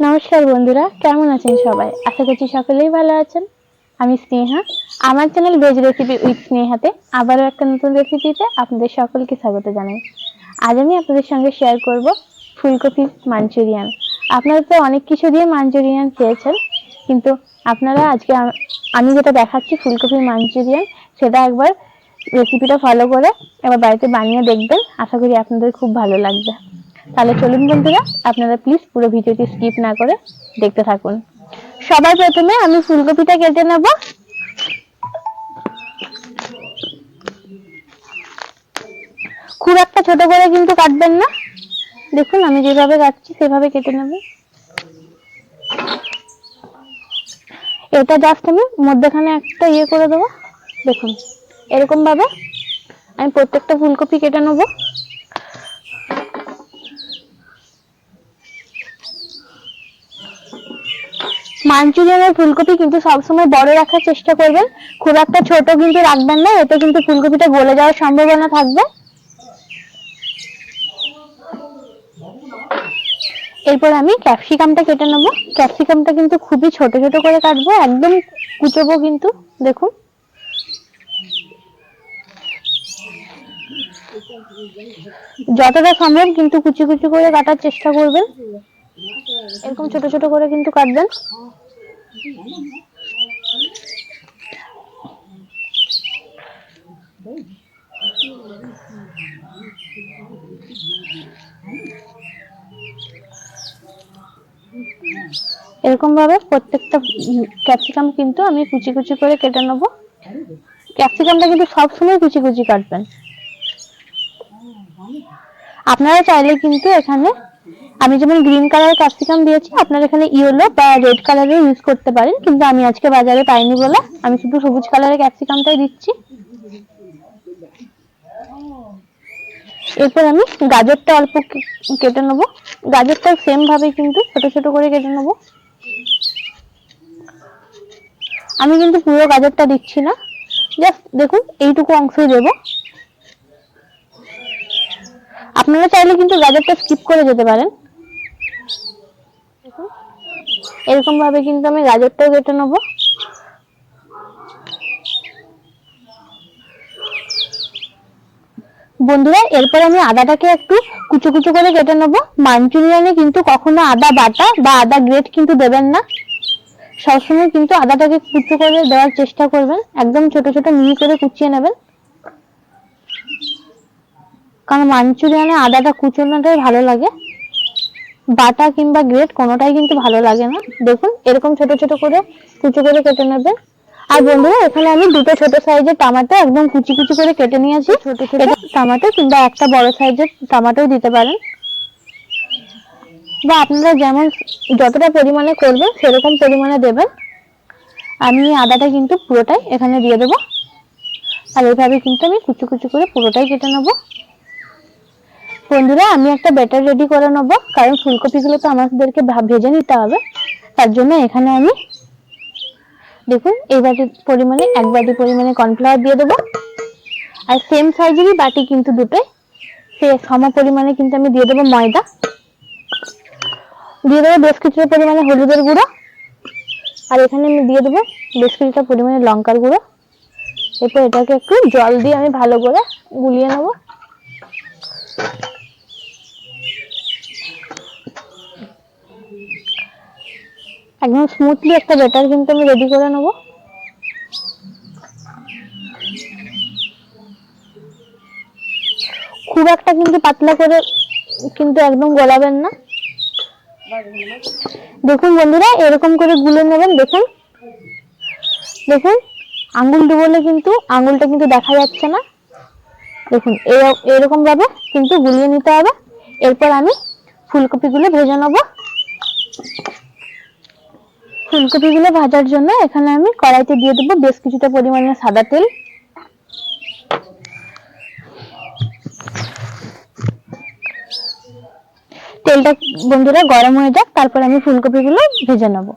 নমস্কার বন্ধুরা, কেমন আছেন সবাই? আশা করছি সকলেই ভালো আছেন। আমি স্নেহা। আমার চ্যানেল ভেজ রেসিপি উইথ স্নেহাতে আবারও একটা নতুন রেসিপিতে আপনাদের সকলকে স্বাগত জানাই। আজ আমি আপনাদের সঙ্গে শেয়ার করব ফুলকপি মাঞ্চুরিয়ান আপনারা তো অনেক কিছু দিয়ে মাঞ্চুরিয়ান খেয়েছেন, কিন্তু আপনারা আজকে আম- যেটা দেখাচ্ছি ফুলকপির মাঞ্চুরিয়ান সেটা একবার রেসিপিটা ফলো করে এবার বাড়িতে বানিয়ে দেখবেন। আশা করি আপনাদের খুব ভালো লাগবে। তাহলে চলুন বন্ধুরা, আপনারা প্লিজ পুরো ভিডিওটি স্কিপ না করে দেখতে থাকুন। সবার প্রথমে আমি ফুলকপিটা কেটে নেব। খুব একটা ছোট করে কিন্তু কাটবেন না। দেখুন, আমি যেভাবে কাটছি, সেভাবে কেটে নেব। এটা জাস্ট আমি মধ্যখানে একটা ইয়ে করে দেবো। দেখুন এরকম ভাবে আমি প্রত্যেকটা ফুলকপি কেটে নেব। মাঞ্চুরিয়ানের ফুলকপি কিন্তু সবসময় বড় রাখার চেষ্টা করবেন। খুব একটা ছোট কিন্তু রাখবেন না, এতে কিন্তু ফুলকপিটা গলে যাওয়ার সম্ভাবনা থাকবে। এরপর আমি ক্যাপসিকামটা কেটে নেব। ক্যাপসিকামটা কিন্তু খুবই ছোট ছোট করে কাটবো, একদম কুচোবো কিন্তু, দেখুন। যতটা সম্ভব কিন্তু কুচি কুচি করে কাটার চেষ্টা করবেন। এরকম ছোট ছোট করে কিন্তু কাটবেন। এরকম ভাবে প্রত্যেকটা ক্যাপসিকাম কিন্তু আমি কুচি কুচি করে কেটে নেব। ক্যাপসিকামটা কিন্তু সবসময় কুচি কুচি কাটবেন। আপনারা চাইলে কিন্তু এখানে আমি যেমন গ্রিন কালার ক্যাপসিকাম দিয়েছি, আপনারা এখানে ইয়েলো বা রেড কালারের ইউজ করতে পারেন, কিন্তু আমি আজকে বাজারে পাইনি বলে। আমি শুধু সবুজ কালারের ক্যাপসিকামটাই দিচ্ছি। এরপর আমি গাজরটা অল্প কেটে নেব। গাজরটা সেম ভাবে কিন্তু ছোট ছোট করে কেটে নেব। আমি কিন্তু পুরো গাজরটা দিচ্ছি না। জাস্ট দেখুন, এইটুকু অংশই দেবো। আপনারা চাইলে কিন্তু গাজরটা স্কিপ করে যেতে পারেন। এরকম ভাবে কিন্তু আমি গাজরটাও কেটে নেব। বন্ধুরা, এরপর আমি আদাটাকে একটু কুচো কুচো করে কেটে নেব। মাঞ্চুরিয়ানে কিন্তু কখনো আদা বাটা বা আদা গ্রেট কিন্তু দেবেন না। সবসময় কিন্তু আদাটাকে কুচো করে দেওয়ার চেষ্টা করবেন। একদম ছোট ছোট মিহি করে কুচিয়ে নেবেন। কারণ মাঞ্চুরিয়ানে আদাটা কুচোনোটাই ভালো লাগে। বাটা কিংবা গ্রেট কোনোটাই কিন্তু ভালো লাগে না। দেখুন এরকম ছোট ছোট করে কুচো করে কেটে নেবেন আর বন্ধুরা এখানে আমি দুটো ছোট সাইজের টমেটো একদম কুচি কুচি করে কেটে নিয়েছি। ছোট ছোট? টমেটো কিংবা একটা বড় সাইজের টমেটোও দিতে পারেন। বা আপনারা যেমন যতটা পরিমাণে করবেন সেরকম পরিমাণে দেবেন। আমি আদাটা কিন্তু পুরোটাই এখানে দিয়ে দেবো। আর এইভাবে কিন্তু আমি কুচি কুচি করে পুরোটাই কেটে নেব। বন্ধুরা, আমি একটা ব্যাটার রেডি করে নেব। কারণ ফুলকপিগুলো তো আমাদেরকে ভেজে নিতে হবে। তার জন্য এখানে আমি, দেখুন, এই বাটি পরিমাণে, এক বাটি পরিমাণে কর্নফ্লাওয়ার দিয়ে দেবো। আর সেম সাইজেরই বাটি কিন্তু দুটোই। সে সম পরিমাণে কিন্তু আমি দিয়ে দেবো ময়দা। দিয়ে দেবো বেশ কিছুটা পরিমাণে হলুদের গুঁড়ো। আর এখানে আমি দিয়ে দেবো বেশ কিছুটা পরিমাণে লঙ্কার গুঁড়ো। এরপর এটাকে একটু জল দিয়ে আমি ভালো করে গুলিয়ে নেব। একদম স্মুথলি একটা ব্যাটার কিন্তু আমি রেডি করে নেব। খুব একটা কিন্তু পাতলা করে কিন্তু একদম গলাবেন না। দেখুন বন্ধুরা, এরকম করে গুলে নেবেন, দেখুন। দেখুন, আঙ্গুল ডুবলে কিন্তু, আঙ্গুলটা কিন্তু দেখা যাচ্ছে না। দেখুন এর- এরকম ভাবে কিন্তু গুলিয়ে নিতে হবে। এরপর আমি ফুলকপিগুলো ভেজে নেব। ফুলকপিগুলো ভাজার জন্য এখানে আমি কড়াইতে দিয়ে দেবো বেশ কিছুটা পরিমাণে সাদা তেল। তেলটা বন্ধুরা গরম হয়ে যাক, তারপর আমি ফুলকপিগুলো ভেজে নেব।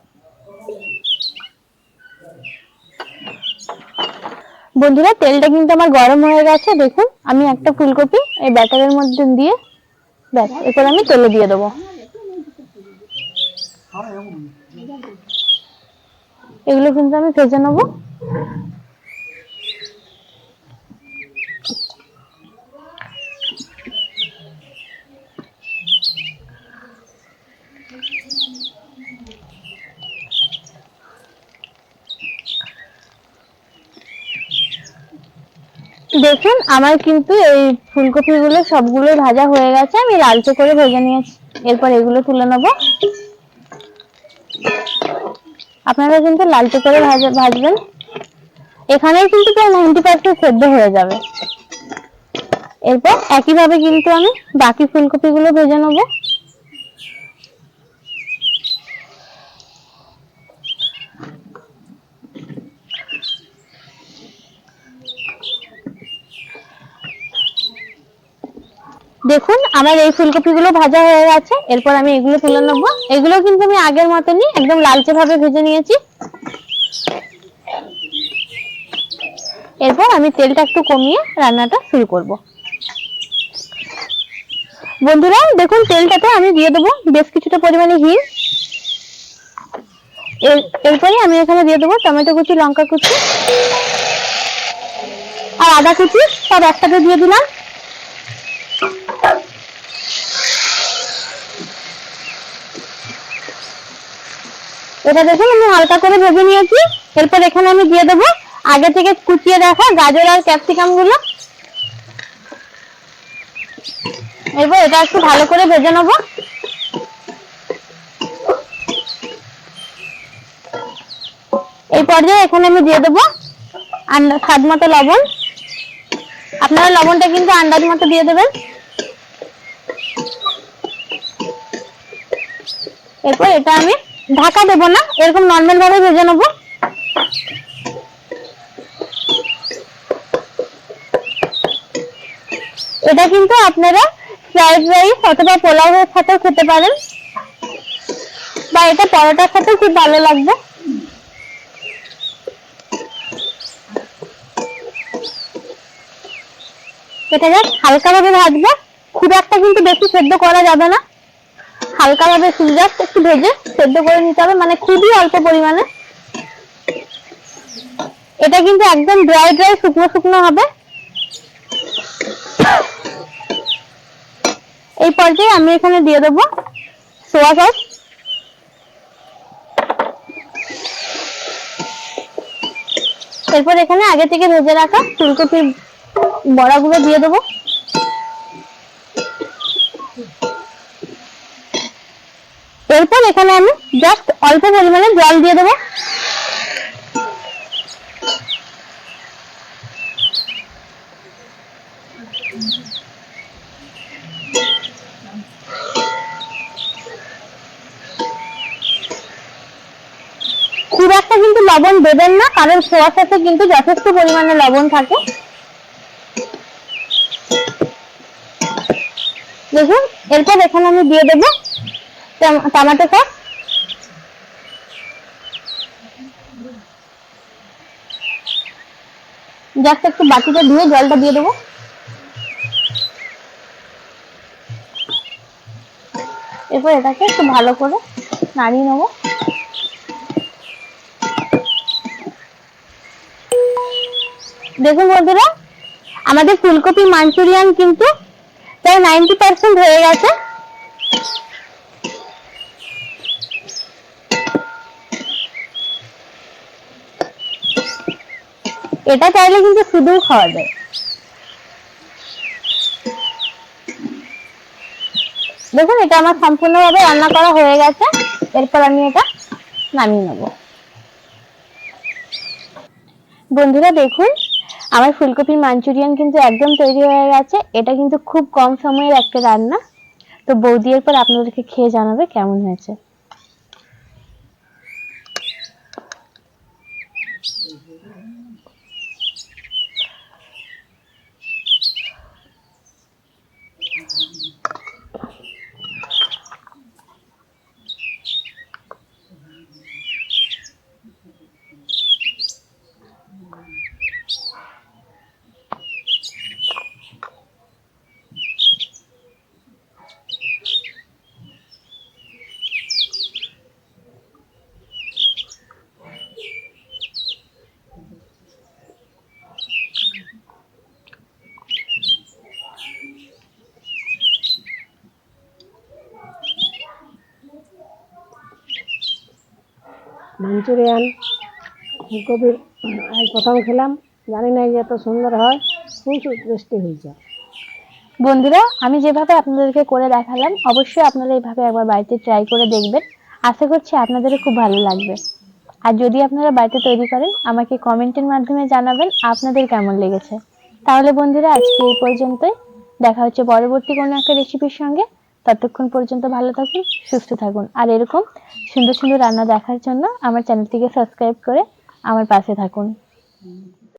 বন্ধুরা, তেলটা কিন্তু আমার গরম হয়ে গেছে, দেখুন, আমি একটা ফুলকপি এই ব্যাটারের মধ্যে দিয়ে ব্যাস, এরপর আমি তেলে দিয়ে দেবো। এগুলো কিন্তু আমি ভেজে নেব। দেখুন, আমার কিন্তু এই ফুলকপিগুলো সবগুলো ভাজা হয়ে গেছে। আমি লালচে করে ভেজে নিয়েছি। এরপর এগুলো তুলে নেব। আপনারা কিন্তু লালটু করে ভাজা ভাজবেন। এখানেই কিন্তু প্রায় নাইনটি পার্সেন্ট সেদ্ধ হয়ে যাবে। এরপর একইভাবে কিন্তু আমি বাকি ফুলকপিগুলো ভেজে নেব। দেখুন, আমার এই ফুলকপিগুলো ভাজা হয়ে গেছে। এরপর আমি এগুলো তুলে নেব। এগুলো কিন্তু আমি আগের মতনই একদম লালচে ভাবে ভেজে নিয়েছি। এরপর আমি তেলটা একটু কমিয়ে রান্নাটা শুরু করব। বন্ধুরা, দেখুন, তেলটাতে আমি দিয়ে দেবো বেশ কিছুটা পরিমাণে এর- এরপরে আমি এখানে দিয়ে দেবো টমেটো কুচি, লঙ্কা কুচি। আর আদা কুচি সব একসাথে দিয়ে দিলাম। এটা দেখুন, আমি হালকা করে ভেজে নিয়েছি। এরপর এখানে আমি দিয়ে দেবো আগে থেকে কুচিয়ে রাখা গাজর আর ক্যাপসিকামগুলো। এরপর এটা একটু ভালো করে ভেজে নেব। এই পর্যায়ে এখানে আমি দিয়ে দেবো স্বাদ মতো লবণ। আপনারা লবণটা কিন্তু আন্দাজ মতো দিয়ে দেবেন। এরপর এটা আমি ঢাকা দেবো না, এরকম নর্মাল ভাবে ভেজে নেব। এটা কিন্তু আপনারা ফ্রাইড রাইস অথবা পোলাওয়ের সাথে খেতে পারেন। বা এটা পরোটার সাথে খুব ভালো লাগবে। এটা জাস্ট হালকা ভাবে ভাজবো। খুব একটা কিন্তু বেশি সেদ্ধ করা যাবে না। হালকা ভাবে জাস্ট একটু ভেজে সেদ্ধ করে নিতে হবে মানে খুবই অল্প পরিমাণে। এটা কিন্তু একদম ড্রাই ড্রাই শুকনো শুকনো হবে। এই পর্যায়ে আমি এখানে দিয়ে দেবো সোয়া সস এরপর এখানে আগে থেকে ভেজে রাখা ফুলকপির বড়াগুলো দিয়ে দেবো। এরপর এখানে আমি জাস্ট অল্প পরিমাণে জল দিয়ে দেবো। খুব একটা কিন্তু লবণ দেবেন না, কারণ সোয়া সসে কিন্তু যথেষ্ট পরিমাণে লবণ থাকে। দেখুন, এরপর এখানে আমি দিয়ে দেবো টমেটো সস? জাস্ট একটু বাটিটা ধুয়ে জলটা দিয়ে দেবো। এরপর এটাকে একটু ভালো করে নাড়িয়ে নেব। দেখুন বন্ধুরা, আমাদের ফুলকপি মাঞ্চুরিয়ান কিন্তু প্রায় নাইনটি পার্সেন্ট হয়ে গেছে। এটা চাইলে কিন্তু শুধু খাওয়া যায়। দেখুন, এটা আমার সম্পূর্ণভাবে রান্না করা হয়ে গেছে। এরপর আমি এটা নামিয়ে নেব। বন্ধুরা, দেখুন, আমার ফুলকপি মাঞ্চুরিয়ান কিন্তু একদম তৈরি হয়ে গেছে। এটা কিন্তু খুব কম সময়ের একটা রান্না। তো বৌদি এরপর আপনাদেরকে খেয়ে জানাবে কেমন হয়েছে। মাঞ্চুরিয়ান, ফুলকপির আজ প্রথম খেলাম। জানি না যে এত সুন্দর হয় খুব টেস্টি হয়েছে। বন্ধুরা, আমি যেভাবে আপনাদেরকে করে দেখালাম, অবশ্যই আপনারা এইভাবে একবার বাড়িতে ট্রাই করে দেখবেন। আশা করছি আপনাদেরও খুব ভালো লাগবে। আর যদি আপনারা বাড়িতে তৈরি করেন, আমাকে কমেন্টের মাধ্যমে জানাবেন আপনাদের কেমন লেগেছে। তাহলে বন্ধুরা, আজকে এই পর্যন্তই। দেখা হচ্ছে পরবর্তী কোনো একটা রেসিপির সঙ্গে। ততক্ষণ পর্যন্ত ভালো থাকুন, সুস্থ থাকুন। আর এরকম সুন্দর সুন্দর রান্না দেখার জন্য আমার চ্যানেলটিকে সাবস্ক্রাইব করে আমার পাশে থাকুন।